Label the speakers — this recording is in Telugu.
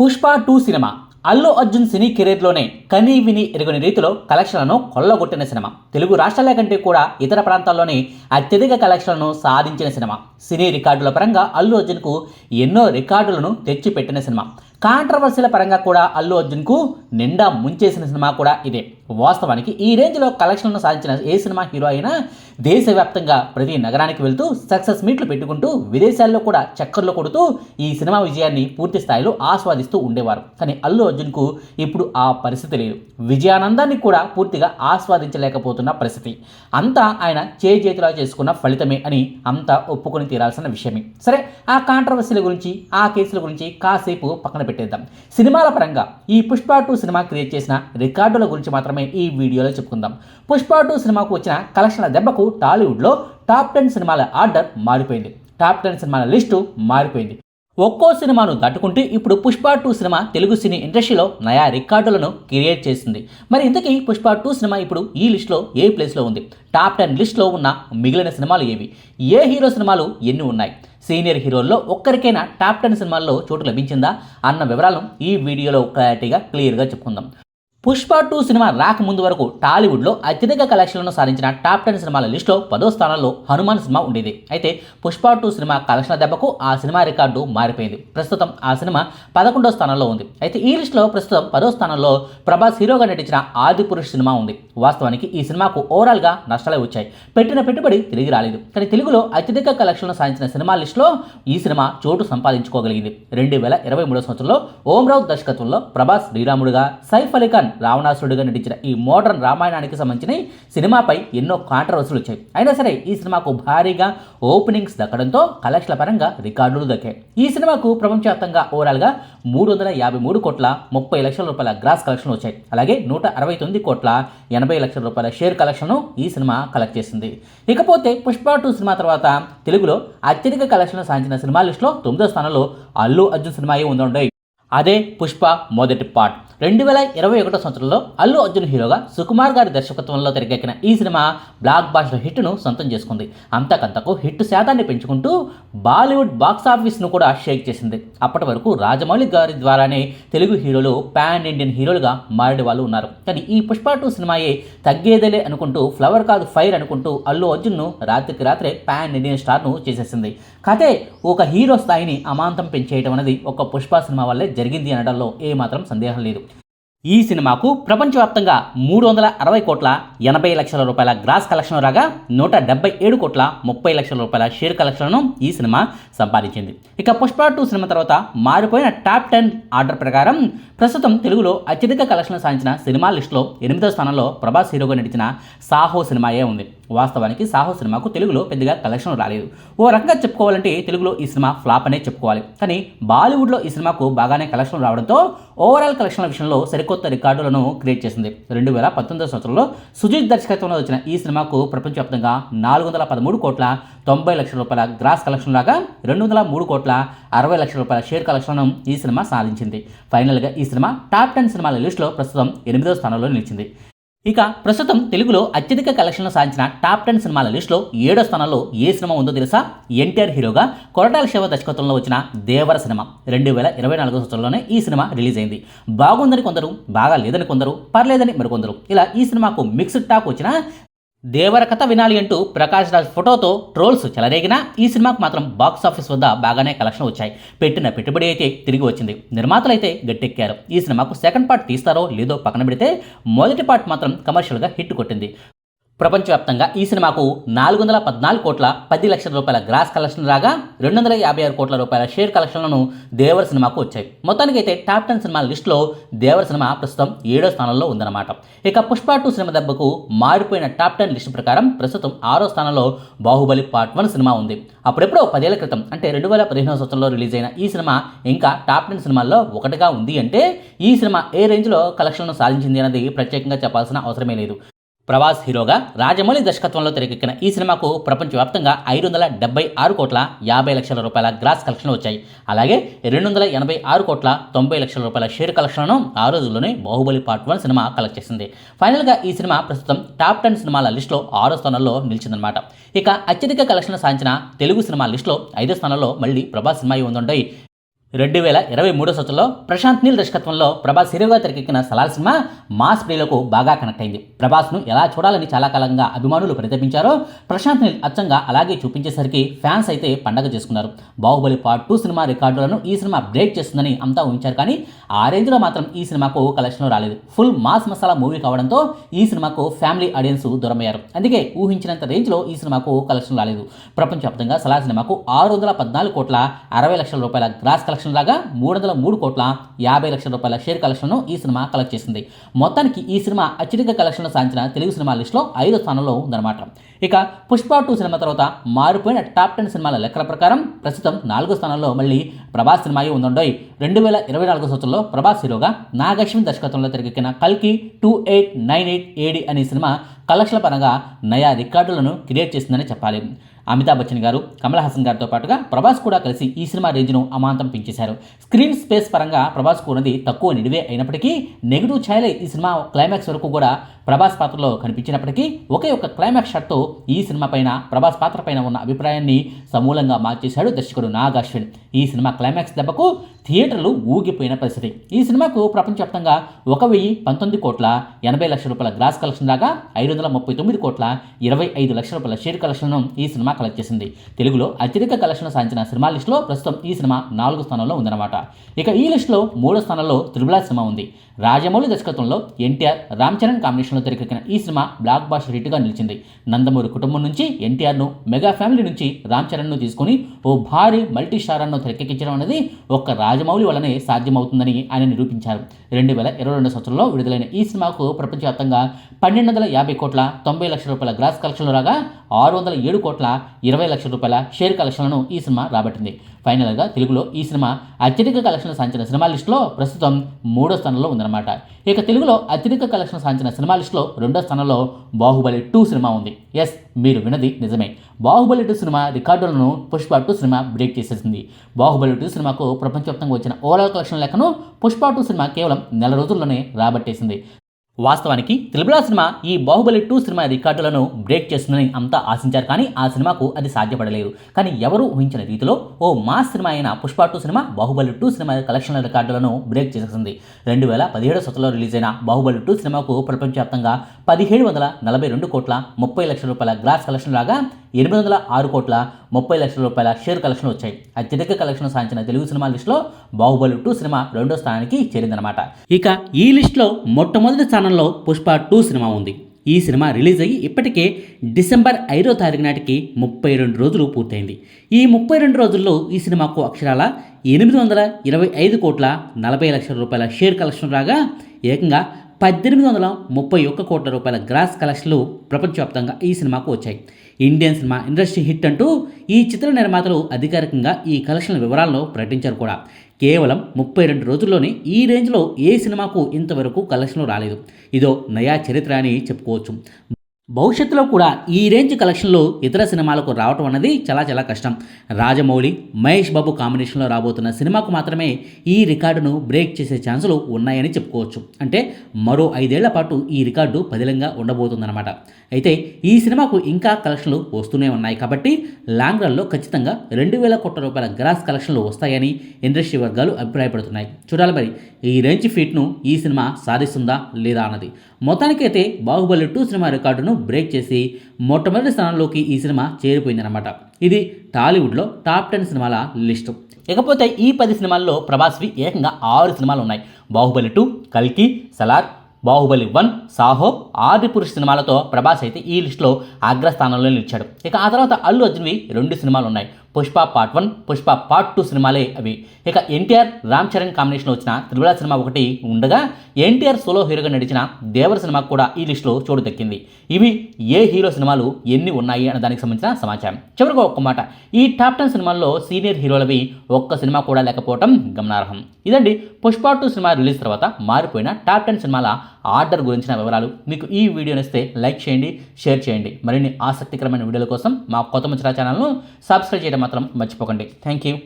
Speaker 1: Pushpa two cinema. Allu Arjun cine కెరీర్లోనే కని విని ఎరుగని రీతిలో కలెక్షన్లను కొల్లగొట్టిన సినిమా. తెలుగు రాష్ట్రాల కంటే కూడా ఇతర ప్రాంతాల్లోనే అత్యధిక కలెక్షన్లను సాధించిన సినిమా. సినీ రికార్డుల పరంగా అల్లు అర్జున్కు ఎన్నో రికార్డులను తెచ్చిపెట్టిన సినిమా. కాంట్రవర్సీల పరంగా కూడా అల్లు అర్జున్కు నిండా ముంచేసిన సినిమా కూడా ఇదే. వాస్తవానికి ఈ రేంజ్లో కలెక్షన్లను సాధించిన ఏ సినిమా హీరో అయినా దేశవ్యాప్తంగా ప్రతి నగరానికి వెళ్తూ సక్సెస్ మీట్లు పెట్టుకుంటూ విదేశాల్లో కూడా చక్కర్లు కొడుతూ ఈ సినిమా విజయాన్ని పూర్తి స్థాయిలో ఆస్వాదిస్తూ ఉండేవారు. కానీ అల్లు అర్జున్కు ఇప్పుడు ఆ పరిస్థితి లేదు. విజయానందాన్ని కూడా పూర్తిగా ఆస్వాదించలేకపోతున్న పరిస్థితి. అంతా ఆయన చేజేతులా చేసుకున్న ఫలితమే అని అంతా ఒప్పుకొని తీరాల్సిన విషయమే. సరే ఆ కాంట్రవర్సీల గురించి ఆ కేసుల గురించి కాసేపు పక్కన పెట్టేద్దాం. సినిమాల పరంగా ఈ పుష్ప టూ సినిమా క్రియేట్ చేసిన రికార్డుల గురించి మాత్రమే ఈ వీడియోలో చెప్పుకుందాం. పుష్ప టూ సినిమాకు వచ్చిన కలెక్షన్ల దెబ్బకు టాలీవుడ్లో టాప్ టెన్ సినిమాల ఆర్డర్ మారిపోయింది. టాప్ టెన్ సినిమాల లిస్టు మారిపోయింది. ఒక్కో సినిమాను దాటుకుంటూ ఇప్పుడు Pushpa two cinema Telugu cine ఇండస్ట్రీలో నయా రికార్డులను క్రియేట్ చేసింది. మరి ఇంతకీ పుష్ప టూ సినిమా ఇప్పుడు ఈ లిస్ట్లో ఏ ప్లేస్లో ఉంది? టాప్ టెన్ లిస్ట్లో ఉన్న మిగిలిన సినిమాలు ఏవి? ఏ హీరో సినిమాలు ఎన్ని ఉన్నాయి? సీనియర్ హీరోల్లో ఒక్కరికైనా టాప్ టెన్ సినిమాల్లో చోటు లభించిందా? అన్న వివరాలను ఈ వీడియోలో క్లారిటీగా క్లియర్గా చెప్పుకుందాం. పుష్ప టూ సినిమా రాక ముందు వరకు టాలీవుడ్లో అత్యధిక కలెక్షన్లను సాధించిన టాప్ టెన్ సినిమాల లిస్టులో పదో స్థానంలో హనుమాన్ సినిమా ఉండేది. అయితే పుష్ప టూ సినిమా కలెక్షన్ల దెబ్బకు ఆ సినిమా రికార్డు మారిపోయింది. ప్రస్తుతం ఆ సినిమా పదకొండో స్థానంలో ఉంది. అయితే ఈ లిస్టులో ప్రస్తుతం పదో స్థానంలో ప్రభాస్ హీరోగా నటించిన ఆది పురుష్ సినిమా ఉంది. వాస్తవానికి ఈ సినిమాకు ఓవరాల్గా నష్టాలే వచ్చాయి. పెట్టిన పెట్టుబడి తిరిగి రాలేదు. కానీ తెలుగులో అత్యధిక కలెక్షన్లు సాధించిన సినిమా లిస్టులో ఈ సినిమా చోటు సంపాదించుకోగలిగింది. రెండు వేల ఇరవై మూడో సంవత్సరంలో ఓంరావు దర్శకత్వంలో ప్రభాస్ శ్రీరాముడుగా సైఫ్ అలీ ఖాన్ రావణాసురుడిగా నటించిన ఈ మోడర్న్ రామాయణానికి సంబంధించిన సినిమాపై ఎన్నో కాంట్రవర్సీలు వచ్చాయి. అయినా సరే ఈ సినిమాకు భారీగా ఓపెనింగ్స్ దక్కడంతో కలెక్షన్ల పరంగా రికార్డులు దక్కాయి. ఈ సినిమాకు ప్రపంచవ్యాప్తంగా ఓవరాల్గా మూడు వందల యాభై మూడు కోట్ల ముప్పై లక్షల రూపాయల గ్రాస్ కలెక్షన్ వచ్చాయి. అలాగే నూట అరవై తొమ్మిది కోట్ల ఎనభై లక్షల రూపాయల షేర్ కలెక్షన్ను ఈ సినిమా కలెక్ట్ చేసింది. ఇకపోతే పుష్ప టూ సినిమా తర్వాత తెలుగులో అత్యధిక కలెక్షన్లు సాధించిన సినిమా లిస్టులో తొమ్మిదో స్థానంలో అల్లు అర్జున్ సినిమాయే ఉందండి అదే పుష్ప మొదటి పార్ట్. రెండు వేల ఇరవై ఒకటో సంవత్సరంలో అల్లు అర్జున్ హీరోగా సుకుమార్ గారి దర్శకత్వంలో తెరకెక్కిన ఈ సినిమా బ్లాక్ బాస్టర్ హిట్ను సొంతం చేసుకుంది. అంతకంతకు హిట్ శాతాన్ని పెంచుకుంటూ బాలీవుడ్ బాక్స్ ఆఫీస్ను కూడా షేక్ చేసింది. అప్పటి వరకు రాజమౌళి గారి ద్వారానే తెలుగు హీరోలు పాన్ ఇండియన్ హీరోలుగా మారే వాళ్ళు ఉన్నారు. కానీ ఈ పుష్ప టూ సినిమాయే తగ్గేదేలే అనుకుంటూ ఫ్లవర్ కాదు ఫైర్ అనుకుంటూ అల్లు అర్జున్ను రాత్రికి రాత్రే పాన్ ఇండియన్ స్టార్ను చేసేసింది. కథే ఒక హీరో స్థాయిని అమాంతం పెంచేయటం అనేది ఒక పుష్ప సినిమా వల్లే జరిగింది. జరిగింది అనడంలో ఏమాత్రం సందేహం లేదు. ఈ సినిమాకు ప్రపంచవ్యాప్తంగా మూడు వందల అరవై కోట్ల ఎనభై లక్షల రూపాయల గ్రాస్ కలెక్షన్ రాగా నూట డెబ్బై ఏడు కోట్ల ముప్పై లక్షల రూపాయల షేర్ కలెక్షన్ను ఈ సినిమా సంపాదించింది. ఇక పుష్ప టూ సినిమా తర్వాత మారిపోయిన టాప్ టెన్ ఆర్డర్ ప్రకారం ప్రస్తుతం తెలుగులో అత్యధిక కలెక్షన్లు సాధించిన సినిమా లిస్టులో ఎనిమిదో స్థానంలో ప్రభాస్ హీరోగా నటించిన సాహో సినిమాయే ఉంది. వాస్తవానికి సాహో సినిమాకు తెలుగులో పెద్దగా కలెక్షన్ రాలేదు. ఓ రకంగా చెప్పుకోవాలంటే తెలుగులో ఈ సినిమా ఫ్లాప్ అనే చెప్పుకోవాలి. కానీ బాలీవుడ్లో ఈ సినిమాకు బాగానే కలెక్షన్ రావడంతో ఓవరాల్ కలెక్షన్ల విషయంలో సరికొత్త రికార్డులను క్రియేట్ చేసింది. రెండు వేల పంతొమ్మిదో సంవత్సరంలో సుజిత్ దర్శకత్వంలో వచ్చిన ఈ సినిమాకు ప్రపంచవ్యాప్తంగా నాలుగు వందల పదమూడు కోట్ల తొంభై లక్షల రూపాయల గ్రాస్ కలెక్షన్ లాగా రెండు వందల మూడు కోట్ల అరవై లక్షల రూపాయల షేర్ కలెక్షన్ను ఈ సినిమా సాధించింది. ఫైనల్గా ఈ సినిమా టాప్ టెన్ సినిమాల లిస్టులో ప్రస్తుతం ఎనిమిదో స్థానంలో నిలిచింది. ఇక ప్రస్తుతం తెలుగులో అత్యధిక కలెక్షన్లు సాధించిన టాప్ టెన్ సినిమాల లిస్టులో ఏడో స్థానంలో ఏ సినిమా ఉందో తెలుసా? ఎన్టీఆర్ హీరోగా కొరటాల శివ దర్శకత్వంలో వచ్చిన దేవర సినిమా. రెండు వేల ఇరవై నాలుగో సంవత్సరంలోనే ఈ సినిమా రిలీజ్ అయింది. బాగుందని కొందరు బాగా లేదని కొందరు పర్లేదని మరికొందరు. ఇలా ఈ సినిమాకు మిక్స్డ్ టాక్ వచ్చిన దేవర కథ వినాలి అంటూ ప్రకాష్ రాజ్ ఫోటోతో ట్రోల్స్ చెలరేగినా ఈ సినిమాకు మాత్రం బాక్స్ ఆఫీస్ వద్ద బాగానే కలెక్షన్ వచ్చాయి. పెట్టిన పెట్టుబడి అయితే తిరిగి వచ్చింది. నిర్మాతలు అయితే గట్టెక్కారు. ఈ సినిమాకు సెకండ్ పార్ట్ తీస్తారో లేదో పక్కన పెడితే మొదటి పార్ట్ మాత్రం కమర్షియల్గా హిట్ కొట్టింది. ప్రపంచవ్యాప్తంగా ఈ సినిమాకు నాలుగు వందల పద్నాలుగు కోట్ల పది లక్షల రూపాయల గ్రాస్ కలెక్షన్ రాగా రెండు వందల యాభై ఆరు కోట్ల రూపాయల షేర్ కలెక్షన్లను దేవర సినిమాకు వచ్చాయి. మొత్తానికి అయితే టాప్ టెన్ సినిమాల లిస్టులో దేవర సినిమా ప్రస్తుతం ఏడో స్థానంలో ఉందన్నమాట. ఇక పుష్ప టూ సినిమా దెబ్బకు మారిపోయిన టాప్ టెన్ లిస్టు ప్రకారం ప్రస్తుతం ఆరో స్థానంలో బాహుబలి పార్ట్ వన్ సినిమా ఉంది. అప్పుడెప్పుడో పదేళ్ళ క్రితం అంటే రెండు వేల పదిహేనవ సంవత్సరంలో రిలీజ్ అయిన ఈ సినిమా ఇంకా టాప్ టెన్ సినిమాల్లో ఒకటిగా ఉంది అంటే ఈ సినిమా ఏ రేంజ్లో కలెక్షన్ను సాధించింది అనేది ప్రత్యేకంగా చెప్పాల్సిన అవసరమే లేదు. ప్రభాస్ హీరోగా రాజమౌళి దర్శకత్వంలో తెరకెక్కిన ఈ సినిమాకు ప్రపంచవ్యాప్తంగా ఐదు వందల డెబ్బై ఆరు కోట్ల యాభై లక్షల రూపాయల గ్రాస్ కలెక్షన్లు వచ్చాయి. అలాగే రెండు వందల ఎనభై ఆరు కోట్ల తొంభై లక్షల రూపాయల షేర్ కలెక్షన్లను ఆ రోజుల్లోనే Baahubali part one cinema collect చేసింది. ఫైనల్గా ఈ సినిమా ప్రస్తుతం టాప్ టెన్ సినిమాల లిస్టులో ఆరో స్థానంలో నిలిచిందనమాట ఇక అత్యధిక కలెక్షన్ సాధించిన తెలుగు సినిమా లిస్టులో ఐదో స్థానంలో మళ్ళీ ప్రభాస్ సినిమా ఉందండి రెండు వేల ఇరవై మూడో సంవత్సరంలో ప్రశాంత్ నీల్ దర్శకత్వంలో ప్రభాస్ హీరోగా తెరకెక్కిన సలార్ సినిమా మాస్ ప్రియులకు బాగా కనెక్ట్ అయింది. ప్రభాస్ను ఎలా చూడాలని చాలా కాలంగా అభిమానులు ప్రతిపించారో ప్రశాంత్ నీల్ అచ్చంగా అలాగే చూపించేసరికి ఫ్యాన్స్ అయితే పండగ చేసుకున్నారు. బాహుబలి పార్ట్ టూ సినిమా రికార్డులను ఈ సినిమా బ్రేక్ చేస్తుందని అంతా ఊహించారు కానీ ఆ రేంజ్లో మాత్రం ఈ సినిమాకు కలెక్షన్ రాలేదు. ఫుల్ మాస్ మసాలా మూవీ కావడంతో ఈ సినిమాకు ఫ్యామిలీ ఆడియన్స్ దూరమయ్యారు. అందుకే ఊహించినంత రేంజ్లో ఈ సినిమాకు కలెక్షన్ రాలేదు. ప్రపంచవ్యాప్తంగా సలార్ సినిమాకు ఆరు వందల పద్నాలుగు కోట్ల అరవై లక్షల రూపాయల గ్రాస్ కలెక్షన్ లాగా మూడు వందల మూడు కోట్ల యాభై లక్షల రూపాయల షేర్ కలెక్షన్ను ఈ సినిమా కలెక్ట్ చేసింది. మొత్తానికి ఈ సినిమా అత్యధిక కలెక్షన్లు సాధించిన తెలుగు సినిమా లిస్టులో ఐదో స్థానంలో ఉందన్నమాట. ఇక పుష్ప టూ సినిమా తర్వాత మారిపోయిన టాప్ టెన్ సినిమాల లెక్కల ప్రకారం ప్రస్తుతం నాలుగో స్థానంలో మళ్ళీ ప్రభాస్ సినిమాయే ఉందండోయ్. రెండు వేల ఇరవై నాలుగో సంవత్సరంలో ప్రభాస్ హీరోగా నాగశ్విన్ దర్శకత్వంలో తెరకెక్కిన కల్కి two eight nine eight AD అనే సినిమా కలెక్షన్ల పరంగా నయా రికార్డులను క్రియేట్ చేసిందని చెప్పాలి. అమితాబ్ బచ్చన్ గారు కమల్ హాసన్ గారితో పాటుగా ప్రభాస్ కూడా కలిసి ఈ సినిమా రేంజ్ను అమాంతం పెంచేశారు. స్క్రీన్ స్పేస్ పరంగా ప్రభాస్ ఉన్నది తక్కువ నిడివే అయినప్పటికీ నెగిటివ్ ఛాయలే ఈ సినిమా క్లైమాక్స్ వరకు కూడా ప్రభాస్ పాత్రలో కనిపించినప్పటికీ ఒకే ఒక క్లైమాక్స్ షాట్తో ఈ సినిమా పైన ప్రభాస్ పాత్ర పైన ఉన్న అభిప్రాయాన్ని సమూలంగా మార్చేశాడు దర్శకుడు నాగ్ అశ్విన్ ఈ సినిమా క్లైమాక్స్ దెబ్బకు థియేటర్లు ఊగిపోయిన పరిస్థితి. ఈ సినిమాకు ప్రపంచవ్యాప్తంగా ఒక వెయ్యి పంతొమ్మిది కోట్ల ఎనభై లక్షల రూపాయల గ్రాస్ కలెక్షన్ లాగా ఐదు వందల ముప్పై తొమ్మిది కోట్ల ఇరవై ఐదు లక్షల రూపాయల షేర్ కలెక్షన్ను ఈ సినిమా కలెక్ట్ చేసింది. తెలుగులో అత్యధిక కలెక్షన్ సాధించిన సినిమా లిస్టులో ప్రస్తుతం ఈ సినిమా నాలుగు స్థానంలో ఉందన్నమాట. ఇక ఈ లిస్టులో మూడో స్థానంలో త్రిబులా సినిమా ఉంది. రాజమౌళి దర్శకత్వంలో ఎన్టీఆర్ రామ్ చరణ్ కాంబినేషన్లో తెరకెక్కిన ఈ సినిమా బ్లాక్ బాస్టర్ హిట్గా నిలిచింది. నందమూరి కుటుంబం నుంచి ఎన్టీఆర్ను మెగా ఫ్యామిలీ నుంచి రామ్ చరణ్ను తీసుకుని ఓ భారీ మల్టీ స్టారర్ను తెరకెక్కించడం అనేది ఒక్క రాజమౌళి వల్లనే సాధ్యమవుతుందని ఆయన నిరూపించారు. రెండు వేల ఇరవై రెండు సంవత్సరంలో విడుదలైన ఈ సినిమాకు ప్రపంచవ్యాప్తంగా పన్నెండు వందల యాభై కోట్ల తొంభై లక్షల రూపాయల గ్రాస్ కలెక్షన్లు రాగా ఆరు వందల ఏడు కోట్ల ఇరవై లక్షల రూపాయల షేర్ కలెక్షన్లను ఈ సినిమా రాబట్టింది. ఫైనల్గా తెలుగులో ఈ సినిమా అత్యధిక కలెక్షన్ సాధించిన సినిమా లిస్టులో ప్రస్తుతం మూడో స్థానంలో ఉందన్నమాట. ఇక తెలుగులో అత్యధిక కలెక్షన్ సాధించిన సినిమా లిస్టులో రెండో స్థానంలో బాహుబలి టూ సినిమా ఉంది. ఎస్ మీరు వినది నిజమే. బాహుబలి టూ సినిమా రికార్డులను పుష్ప టూ సినిమా బ్రేక్ చేసేసింది. బాహుబలి టూ సినిమాకు ప్రపంచవ్యాప్తంగా వచ్చిన ఓవరాల్ కలెక్షన్ లెక్కను పుష్ప టూ సినిమా కేవలం నెల రోజుల్లోనే రాబట్టేసింది. వాస్తవానికి త్రిబుల సినిమా ఈ బాహుబలి టూ సినిమా రికార్డులను బ్రేక్ చేస్తుందని అంతా ఆశించారు కానీ ఆ సినిమాకు అది సాధ్యపడలేదు. కానీ ఎవరూ ఊహించిన రీతిలో ఓ మాస్ సినిమా అయిన Pushpa two cinema Baahubali two cinema కలెక్షన్ల రికార్డులను బ్రేక్ చేసేసింది. రెండు వేల పదిహేడు సంవత్సరంలో రిలీజ్ అయిన బాహుబలి టూ సినిమాకు ప్రపంచవ్యాప్తంగా పదిహేడు వందల నలభై రెండు కోట్ల ముప్పై లక్షల రూపాయల గ్రాస్ కలెక్షన్ లాగా ఎనిమిది వందల ఆరు కోట్ల ముప్పై లక్షల రూపాయల షేర్ కలెక్షన్ వచ్చాయి. అత్యధిక కలెక్షన్ సాధించిన తెలుగు సినిమా లిస్టులో బాహుబలి టూ సినిమా రెండో స్థానానికి చేరిందనమాట ఇక ఈ లిస్టులో మొట్టమొదటి స్థానంలో పుష్ప టూ సినిమా ఉంది. ఈ సినిమా రిలీజ్ అయ్యి ఇప్పటికే డిసెంబర్ ఐదో తారీఖు నాటికి ముప్పై రెండు రోజులు పూర్తయింది. ఈ ముప్పై రెండు రోజుల్లో ఈ సినిమాకు అక్షరాల ఎనిమిది వందల ఇరవై ఐదు కోట్ల నలభై లక్షల రూపాయల షేర్ కలెక్షన్ రాగా ఏకంగా పద్దెనిమిది వందల ముప్పై ఒక్క కోట్ల రూపాయల గ్రాస్ కలెక్షన్లు ప్రపంచవ్యాప్తంగా ఈ సినిమాకు వచ్చాయి. ఇండియన్ సినిమా ఇండస్ట్రీ హిట్ అంటూ ఈ చిత్ర నిర్మాతలు అధికారికంగా ఈ కలెక్షన్ల వివరాలను ప్రకటించారు కూడా. కేవలం ముప్పై రెండు రోజుల్లోనే ఈ రేంజ్లో ఏ సినిమాకు ఇంతవరకు కలెక్షన్లు రాలేదు. ఇదో నయా చరిత్ర అని చెప్పుకోవచ్చు. భవిష్యత్తులో కూడా ఈ రేంజ్ కలెక్షన్లు ఇతర సినిమాలకు రావటం అన్నది చాలా చాలా కష్టం. రాజమౌళి మహేష్ బాబు కాంబినేషన్లో రాబోతున్న సినిమాకు మాత్రమే ఈ రికార్డును బ్రేక్ చేసే ఛాన్సులు ఉన్నాయని చెప్పుకోవచ్చు. అంటే మరో ఐదేళ్ళ పాటు ఈ రికార్డు పదిలంగా ఉండబోతుందన్నమాట. అయితే ఈ సినిమాకు ఇంకా కలెక్షన్లు వస్తూనే ఉన్నాయి కాబట్టి లాంగ్ రన్లో ఖచ్చితంగా రెండు వేల కోట్ల రూపాయల గ్రాస్ కలెక్షన్లు వస్తాయని ఇండస్ట్రీ వర్గాలు అభిప్రాయపడుతున్నాయి. చూడాలి మరి ఈ రేంజ్ ఫీట్ను ఈ సినిమా సాధిస్తుందా లేదా అన్నది. మొత్తానికైతే బాహుబలి టూ సినిమా రికార్డును బ్రేక్ చేసి మొట్టమొదటి స్థానంలోకి ఈ సినిమా చేరిపోయిందనమాట ఇది టాలీవుడ్లో టాప్ టెన్ సినిమాల లిస్టు. ఇకపోతే ఈ పది సినిమాల్లో ప్రభాస్వి ఏకంగా ఆరు సినిమాలు ఉన్నాయి. బాహుబలి టూ కల్కి సలార్ బాహుబలి వన్ సాహో ఆది పురుష్ సినిమాలతో ప్రభాస్ అయితే ఈ లిస్టులో అగ్రస్థానంలో నిలిచాడు. ఇక ఆ తర్వాత అల్లు అర్జున్వి రెండు సినిమాలు ఉన్నాయి. Pushpa part one Pushpa part two సినిమాలే అవి. ఇక ఎన్టీఆర్ రామ్ చరణ్ కాంబినేషన్ వచ్చిన త్రిబుల సినిమా ఒకటి ఉండగా ఎన్టీఆర్ సోలో హీరోగా నడిచిన దేవర సినిమా కూడా ఈ లిస్టులో చోటు దక్కింది ఇవి ఏ హీరో సినిమాలు ఎన్ని ఉన్నాయి అనే దానికి సంబంధించిన సమాచారం. చివరిగా ఒక్క మాట ఈ టాప్ టెన్ సినిమాల్లో సీనియర్ హీరోలవి ఒక్క సినిమా కూడా లేకపోవడం గమనార్హం. ఇదండి పుష్ప టూ సినిమా రిలీజ్ తర్వాత మారిపోయిన టాప్ టెన్ సినిమాల ఆర్డర్ గురించిన వివరాలు మీకు ఈ వీడియో నచ్చితే లైక్ చేయండి షేర్ చేయండి. మరిన్ని ఆసక్తికరమైన వీడియోల కోసం మా కొత్త ముచ్చరా ఛానల్ను సబ్స్క్రైబ్ చేయడం మాత్రం మర్చిపోకండి. Thank you